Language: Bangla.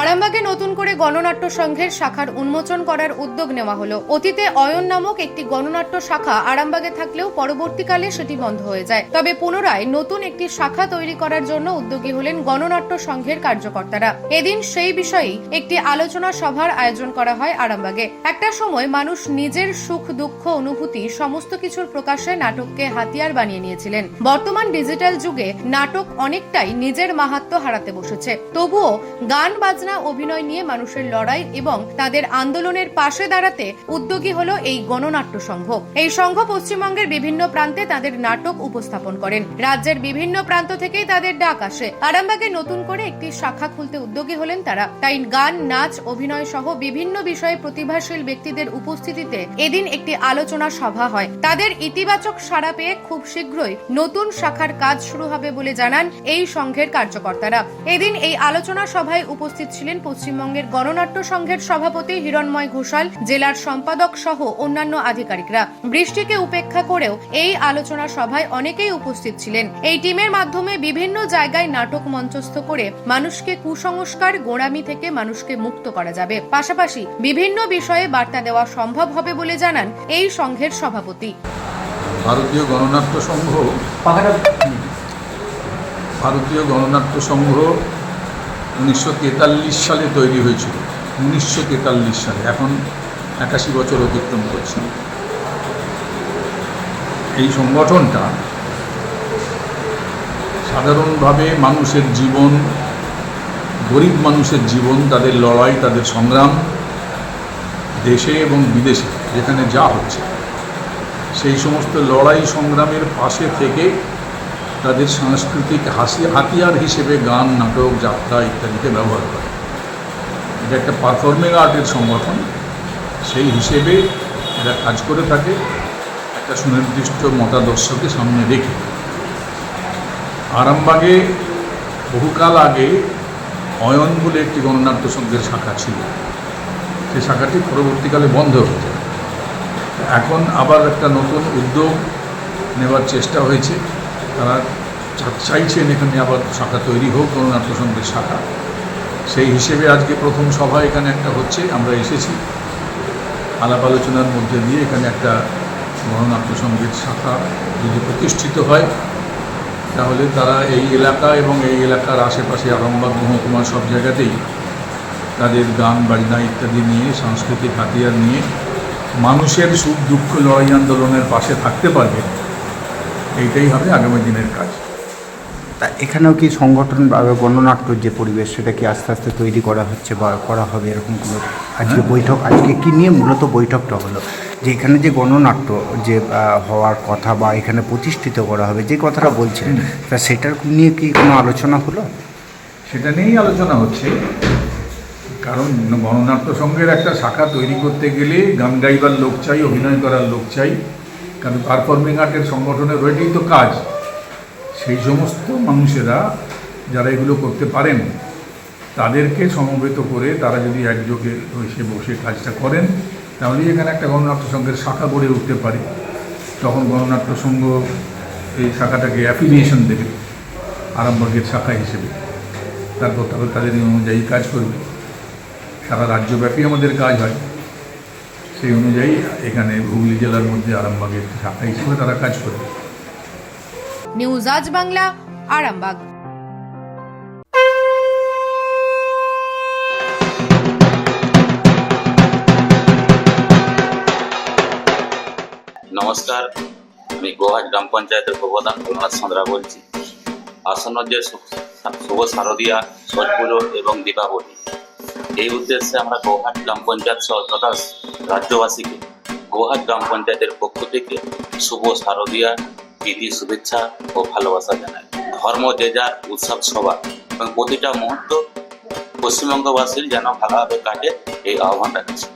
আরামবাগে নতুন করে গণনাট্য সংঘের শাখার উন্মোচন করার উদ্যোগ নেওয়া হলো। অতীতে অয়ন নামক একটি গণনাট্য শাখা আরামবাগে থাকলেও পরবর্তীকালে সেটি বন্ধ হয়ে যায়। তবে পুনরায় নতুন একটি শাখা তৈরি করার জন্য উদ্যোগী হলেন গণনাট্য সংঘের কার্যকর্তারা। এদিন সেই বিষয়েই একটি আলোচনা সভার আয়োজন করা হয় আরামবাগে। একটা সময় মানুষ নিজের সুখ, দুঃখ, অনুভূতি সমস্ত কিছুর প্রকাশে নাটককে হাতিয়ার বানিয়ে নিয়েছিলেন। বর্তমান ডিজিটাল যুগে নাটক অনেকটাই নিজের মাহাত্ম হারাতে বসেছে। তবুও গান, বাজনা অভিনয় নিয়ে মানুষের লড়াই এবং তাদের আন্দোলনের পাশে দাঁড়াতে উদ্যোগী হলো এই গণনাট্য সংঘ। এই সংঘ পশ্চিমবঙ্গের বিভিন্ন প্রান্তে তাদের নাটক উপস্থাপন করেন। রাজ্যের বিভিন্ন প্রান্ত থেকেই তাদের ডাক আসে। আরামবাগে নতুন করে একটি শাখা খুলতে উদ্যোগী হলেন তারা। তাই গান, নাচ, অভিনয় সহ বিভিন্ন বিষয়ে প্রতিভাশীল ব্যক্তিদের উপস্থিতিতে এদিন একটি আলোচনা সভা হয়। তাদের ইতিবাচক সাড়া পেয়ে খুব শীঘ্রই নতুন শাখার কাজ শুরু হবে বলে জানান এই সংঘের কার্যকর্তারা। এদিন এই আলোচনা সভায় উপস্থিত ছিলেন পশ্চিমবঙ্গের গণনাট্য সংঘের সভাপতি হিরণময় ঘোষাল জেলার সম্পাদক সহ অন্যান্য আধিকারিকরা। বৃষ্টিকে উপেক্ষা করেও এই আলোচনা সভায় অনেকেই উপস্থিত ছিলেন। এই টিমের মাধ্যমে বিভিন্ন জায়গায় নাটক মঞ্চস্থ করে মানুষকে কুসংস্কার গোড়ামি থেকে মানুষকে মুক্ত করা যাবে। পাশাপাশি বিভিন্ন বিষয়ে বার্তা দেওয়া সম্ভব হবে বলে জানান এই সংঘের সভাপতি। ভারতীয় গণনাট্য সংঘ ভারতীয় গণনাট্য সংঘ উনিশশো তেতাল্লিশ সালে তৈরি হয়েছিল। উনিশশো তেতাল্লিশ সালে। এখন একাশি বছর অতিক্রম করছে। এই সংগঠনটা সাধারণভাবে মানুষের জীবন, গরিব মানুষের জীবন, তাদের লড়াই, তাদের সংগ্রাম দেশে এবং বিদেশে, যেখানে যা হচ্ছে, সেই সমস্ত লড়াই সংগ্রামের পাশে থেকে তাদের সাংস্কৃতিক হাসি, হাতিয়ার হিসেবে গান, নাটক, যাত্রা ইত্যাদিকে ব্যবহার করে। এটা একটা পারফর্মিং আর্টের সংগঠন। সেই হিসেবে এরা কাজ করে থাকে, একটা সুনির্দিষ্ট মতাদর্শকে সামনে রেখে। আরামবাগে বহুকাল আগে অয়ন বলে একটি গণনাট্য সংঘের শাখা ছিল। সেই শাখাটি পরবর্তীকালে বন্ধ হয়ে যায়। এখন আবার একটা নতুন উদ্যোগ নেওয়ার চেষ্টা হয়েছে। তারা চাইছেন এখানে আবার শাখা তৈরি হোক গণনাট্য সংঘের শাখা। সেই হিসেবে আজকে প্রথম সভা এখানে একটা হচ্ছে, আমরা এসেছি। আলাপ আলোচনার মধ্যে দিয়ে এখানে একটা গণনাট্য সংগীত শাখা যদি প্রতিষ্ঠিত হয়, তাহলে তারা এই এলাকা এবং এই এলাকার আশেপাশে আরামবাগ, মহকুমা সব জায়গাতেই তাদের গান, বাজনা ইত্যাদি নিয়ে, সাংস্কৃতিক হাতিয়ার নিয়ে মানুষের সুখ দুঃখ লড়াই আন্দোলনের পাশে থাকতে পারবে। এইটাই হবে আগামী দিনের কাজ। তা এখানেও কি সংগঠন বা গণনাট্যর যে পরিবেশ সেটা কি আস্তে আস্তে তৈরি করা হচ্ছে বা করা হবে এরকম কোনো আজকে বৈঠক? আজকে কি নিয়ে মূলত বৈঠকটা হলো? যে এখানে যে গণনাট্য যে হওয়ার কথা বা এখানে প্রতিষ্ঠিত করা হবে যে কথাটা বলছিলেন তা সেটার নিয়ে কি কোনো আলোচনা হলো? সেটা নিয়েই আলোচনা হচ্ছে। কারণ গণনাট্য সংঘের একটা শাখা তৈরি করতে গেলে গান গাইবার লোক চাই অভিনয় করার লোক চাই। কারণ পারফর্মিং আর্টের সংগঠনের ওইটাই তো কাজ। সেই সমস্ত মানুষেরা যারা এগুলো করতে পারেন, তাদেরকে সমবেত করে তারা যদি একযোগে এসে বসে কাজটা করেন, তাহলেই এখানে একটা গণনাট্য সংঘের শাখা গড়ে উঠতে পারে। তখন গণনাট্য সংঘ এই শাখাটাকে অ্যাফিলিয়েশন দেবে আরামবাগের শাখা হিসেবে। তারপর তারপর তাদের অনুযায়ী কাজ করবে। সারা রাজ্যব্যাপী আমাদের কাজ হয়। সেই অনুযায়ী এখানে হুগলি জেলার মধ্যে আরামবাগের শাখা হিসেবে তারা কাজ করবে নিউজ আজ বাংলা আরামবাগ। নমস্কার আমি গোহাট গ্রাম পঞ্চায়েতের প্রধান প্রহ্লাদ সাঁতরা বলছি। আসন্ন যে শুভ শারদীয়া ছট পুজো এবং দীপাবলি এই উদ্দেশ্যে আমরা গোহাট গ্রাম পঞ্চায়েত সহ তথা রাজ্যবাসীকে গোহাট গ্রাম পঞ্চায়েতের পক্ষ থেকে শুভ শারদীয়া, প্রীতি শুভেচ্ছা ও ভালোবাসা জানায় ধর্ম, যে যার উৎসব সভা এবং প্রতিটা মুহূর্ত পশ্চিমবঙ্গবাসীর যেন ভালোভাবে কাটে, এই আহ্বান রাখছি।